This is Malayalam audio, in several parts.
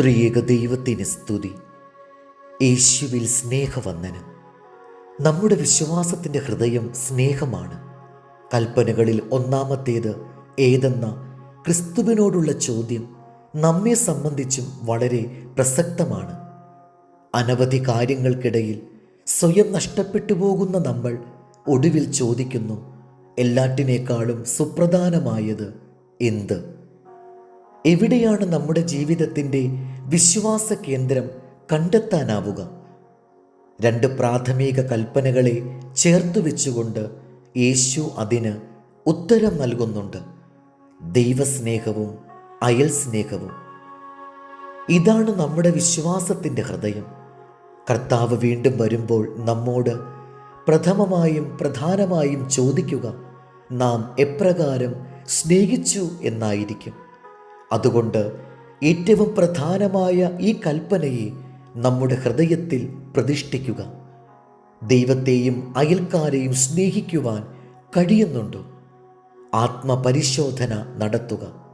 ത്രിയേക ദൈവത്തിന് സ്തുതി. യേശുവിൽ സ്നേഹവന്ദനം. നമ്മുടെ വിശ്വാസത്തിന്റെ ഹൃദയം സ്നേഹമാണ്. കൽപ്പനകളിൽ ഒന്നാമത്തേത് ഏതെന്ന ക്രിസ്തുവിനോടുള്ള ചോദ്യം നമ്മെ സംബന്ധിച്ചും വളരെ പ്രസക്തമാണ്. അനവധി കാര്യങ്ങൾക്കിടയിൽ സ്വയം നഷ്ടപ്പെട്ടു പോകുന്ന നമ്മൾ ഒടുവിൽ ചോദിക്കുന്നു എല്ലാറ്റിനേക്കാളും സുപ്രധാനമായത് എന്ത്? എവിടെയാണ് നമ്മുടെ ജീവിതത്തിന്റെ വിശ്വാസ കേന്ദ്രം കണ്ടെത്താനാവുക? രണ്ട് പ്രാഥമിക കൽപ്പനകളെ ചേർത്തു വെച്ചുകൊണ്ട് യേശു അതിന് ഉത്തരം നൽകുന്നുണ്ട്. ദൈവസ്നേഹവും അയൽ സ്നേഹവും. ഇതാണ് നമ്മുടെ വിശ്വാസത്തിന്റെ ഹൃദയം. കർത്താവ് വീണ്ടും വരുമ്പോൾ നമ്മോട് പ്രഥമമായും പ്രധാനമായും ചോദിക്കുക നാം എപ്രകാരം സ്നേഹിച്ചു എന്നായിരിക്കും. അതുകൊണ്ട് ഏറ്റവും പ്രധാനമായ ഈ കൽപ്പനയെ നമ്മുടെ ഹൃദയത്തിൽ പ്രതിഷ്ഠിക്കുക. ദൈവത്തെയും അയൽക്കാരെയും സ്നേഹിക്കുവാൻ കഴിയുന്നുണ്ടോ? ആത്മപരിശോധന നടത്തുക.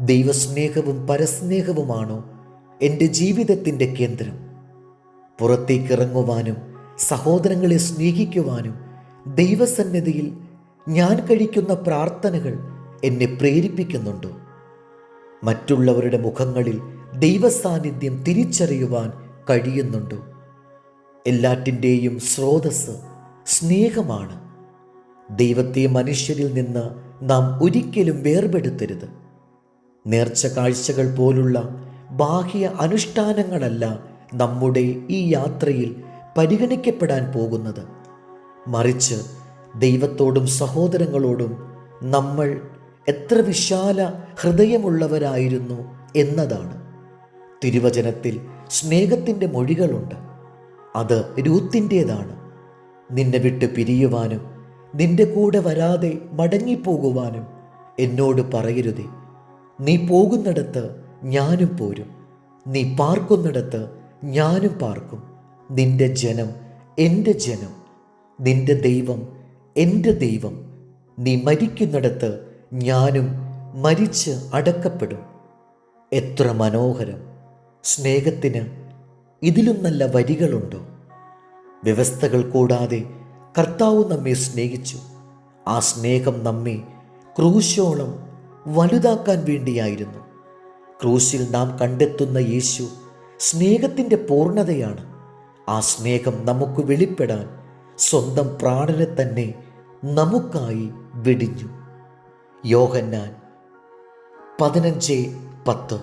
ദൈവസ്നേഹവും പരസ്നേഹവുമാണോ എന്റെ ജീവിതത്തിന്റെ കേന്ദ്രം? പുറത്തേക്കിറങ്ങുവാനും സഹോദരങ്ങളെ സ്നേഹിക്കുവാനും ദൈവസന്നിധിയിൽ ഞാൻ കഴിക്കുന്ന പ്രാർത്ഥനകൾ എന്നെ പ്രേരിപ്പിക്കുന്നുണ്ടോ? മറ്റുള്ളവരുടെ മുഖങ്ങളിൽ ദൈവസാന്നിധ്യം തിരിച്ചറിയുവാൻ കഴിയുന്നുണ്ടോ? എല്ലാറ്റിന്റെയും സ്രോതസ് സ്നേഹമാണ്. ദൈവത്തെ മനുഷ്യരിൽ നിന്ന് നാം ഒരിക്കലും വേർപെടുത്തരുത്. നേർച്ച കാഴ്ചകൾ പോലുള്ള ബാഹ്യ അനുഷ്ഠാനങ്ങളല്ല നമ്മുടെ ഈ യാത്രയിൽ പരിഗണിക്കപ്പെടാൻ പോകുന്നത്. മറിച്ച് ദൈവത്തോടും സഹോദരങ്ങളോടും നമ്മൾ എത്ര വിശാല ഹൃദയമുള്ളവരായിരുന്നു എന്നതാണ്. തിരുവചനത്തിൽ സ്നേഹത്തിന്റെ മൊഴികളുണ്ട്. അത് രൂത്തിന്റേതാണ്. നിന്നെ വിട്ട് പിരിയുവാനും നിന്റെ കൂടെ വരാതെ മടങ്ങിപ്പോകുവാനും എന്നോട് പറയരുതേ. നീ പോകുന്നിടത്ത് ഞാനും പോരും. നീ പാർക്കുന്നിടത്ത് ഞാനും പാർക്കും. നിന്റെ ജനം എന്റെ ജനം. നിന്റെ ദൈവം എന്റെ ദൈവം. നീ മരിക്കുന്നിടത്ത് ഞാനും മരിച്ച് അടക്കപ്പെടും. എത്ര മനോഹരം. സ്നേഹത്തിന് ഇതിലും നല്ല വരികളുണ്ടോ? വ്യവസ്ഥകൾ കൂടാതെ കർത്താവ് നമ്മെ സ്നേഹിച്ചു. ആ സ്നേഹം നമ്മെ ക്രൂശോളം വലുതാക്കാൻ വേണ്ടിയായിരുന്നു. ക്രൂശിൽ നാം കണ്ടെത്തുന്ന യേശു സ്നേഹത്തിന്റെ പൂർണതയാണ്. ആ സ്നേഹം നമുക്ക് വെളിപ്പെടാൻ സ്വന്തം പ്രാണനെ തന്നെ നമുക്കായി വെടിഞ്ഞു. യോഹന്നാൻ. പതിനഞ്ച് പത്ത്.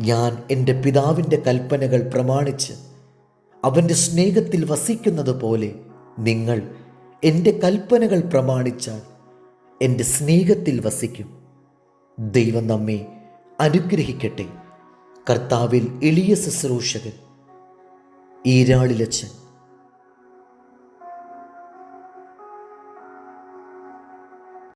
ഞാൻ എന്റെ പിതാവിന്റെ കൽപ്പനകൾ പ്രമാണിച്ച് അവന്റെ സ്നേഹത്തിൽ വസിക്കുന്നത് പോലെ നിങ്ങൾ എന്റെ കൽപ്പനകൾ പ്രമാണിച്ചാൽ എന്റെ സ്നേഹത്തിൽ വസിക്കും. ദൈവം നമ്മെ അനുഗ്രഹിക്കട്ടെ. കർത്താവിൽ എളിയ ശുശ്രൂഷകൻ. ഈരാളിലച്ചൻ